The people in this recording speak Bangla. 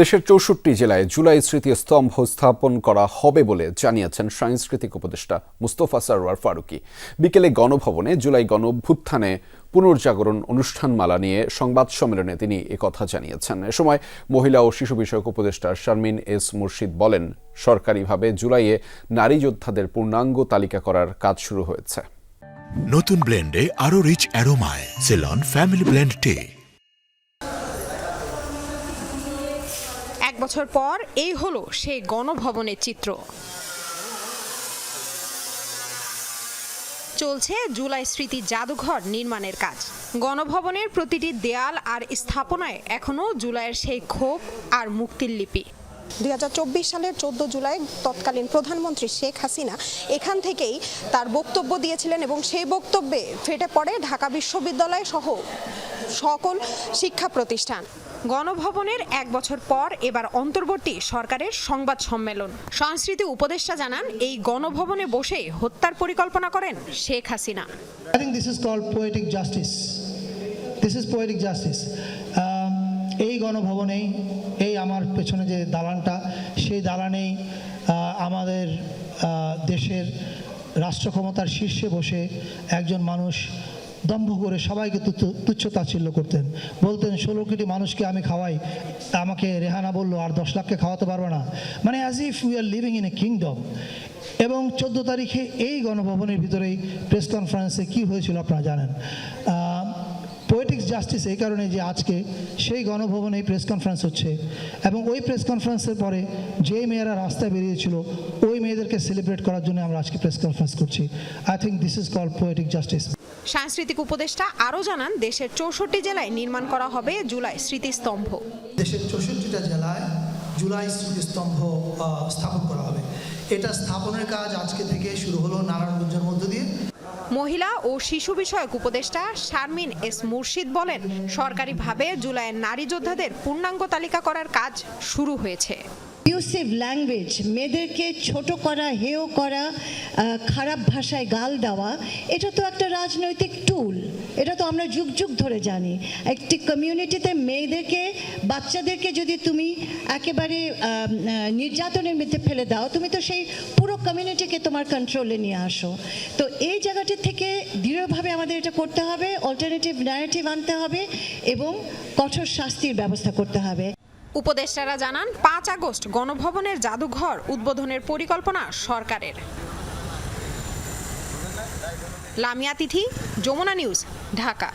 দেশের চৌষট্টি জেলায় জুলাই স্মৃতি স্তম্ভ স্থাপন করা হবে বলে জানিয়েছেন সাংস্কৃতিক উপদেষ্টা মুস্তফা সারোয়ার ফারুকি। বিকেলে গণভবনে জুলাই গণভ্যুত্থানে পুনর্জাগরণ অনুষ্ঠানমালা নিয়ে সংবাদ সম্মেলনে তিনি একথা জানিয়েছেন। এ সময় মহিলা ও শিশু বিষয়ক উপদেষ্টা শারমিন এস মুর্শিদ বলেন, সরকারিভাবে জুলাইয়ে নারী যোদ্ধাদের পূর্ণাঙ্গ তালিকা করার কাজ শুরু হয়েছে। নতুন ব্লেন্ডে আরও রিচ অ্যারোমায়, সেলন, ফ্যামিলি ব্লেন্ড টে। এক বছর পর এই হলো সেই গণভবনের চিত্র। চলছে জুলাই স্মৃতি জাদুঘর নির্মাণের কাজ। গণভবনের প্রতিটি দেয়াল আর স্থাপনায় এখনও জুলাইয়ের সেই ক্ষোভ আর মুক্তির লিপি। দুই হাজার চব্বিশ সালের চোদ্দ জুলাই তৎকালীন প্রধানমন্ত্রী শেখ হাসিনা এখান থেকেই তার বক্তব্য দিয়েছিলেন এবং সেই বক্তব্যে ফেটে পড়ে ঢাকা বিশ্ববিদ্যালয় সহ সকল শিক্ষা প্রতিষ্ঠান। গণভবনের এক বছর পর এবার অন্তর্বর্তী সরকারের সংবাদ সম্মেলন। সংস্কৃতি উপদেষ্টা জানান, এই গণভবনে বসে হত্যার পরিকল্পনা করেন শেখ হাসিনা। এই গণভবনেই, এই আমার পেছনে যে দালানটা, সেই দালানেই আমাদের দেশের রাষ্ট্র ক্ষমতার শীর্ষে বসে একজন মানুষ দম্ভ করে সবাইকে তুচ্ছ- তুচ্ছ তাচ্ছিল্য করতেন। বলতেন, ষোলো কোটি মানুষকে আমি খাওয়াই। আমাকে রেহানা বলল, আর দশ লাখকে খাওয়াতে পারব না। মানে as if we are living in a kingdom এবং চোদ্দ তারিখে এই গণভবনের ভিতরেই প্রেস কনফারেন্সে কি হয়েছিল আপনারা জানেন? জাস্টিস এই কারণে যে আজকে সেই গণভবনে প্রেস কনফারেন্স হচ্ছে এবং ওই প্রেস কনফারেন্সের পরে যে মেয়েরা রাস্তায় বেরিয়েছিল ওই মেয়েদেরকে সেলিব্রেট করার জন্য আমরা আজকে প্রেস কনফারেন্স করছি। I think this is call poetic justice সাংস্কৃতিক উপদেষ্টা আরও জানান দেশের চৌষট্টি জেলায় নির্মাণ করা হবে জুলাই স্মৃতিস্তম্ভ। দেশের চৌষট্টিটা জেলায় জুলাই স্মৃতিস্তম্ভ স্থাপন করা হবে। এটা স্থাপনের কাজ আজকে থেকে শুরু হলো নারায়ণগঞ্জের মধ্য মহিলা ও শিশু বিষয়ক উপদেষ্টা শারমিন এস মুর্শিদ বলেন, সরকারিভাবে জুলাইয়ের নারী যোদ্ধাদের পূর্ণাঙ্গ তালিকা করার কাজ শুরু হয়েছে। ইউসিভ ল্যাঙ্গুয়েজ মেয়েদেরকে ছোট করা, হেয় করা খারাপ ভাষায় গাল দেওয়া, এটা তো একটা রাজনৈতিক টুল এটা তো আমরা যুগ যুগ ধরে জানি। একটি কমিউনিটিতে মেয়েদেরকে, বাচ্চাদেরকে যদি তুমি একেবারে নির্যাতনের মধ্যে ফেলে দাও, তুমি তো সেই পুরো কমিউনিটিকে তোমার কন্ট্রোলে নিয়ে আসো। তো এই জায়গাটি থেকে দৃঢ়ভাবে আমাদের এটা করতে হবে অল্টারনেটিভ ন্যারেটিভ আনতে হবে এবং কঠোর শাস্তির ব্যবস্থা করতে হবে। উপদেষ্টারা জানান পাঁচ আগস্ট গণভবনের জাদুঘর উদ্বোধনের পরিকল্পনা সরকারের। লামিয়া তিথি যমুনা নিউজ ঢাকা।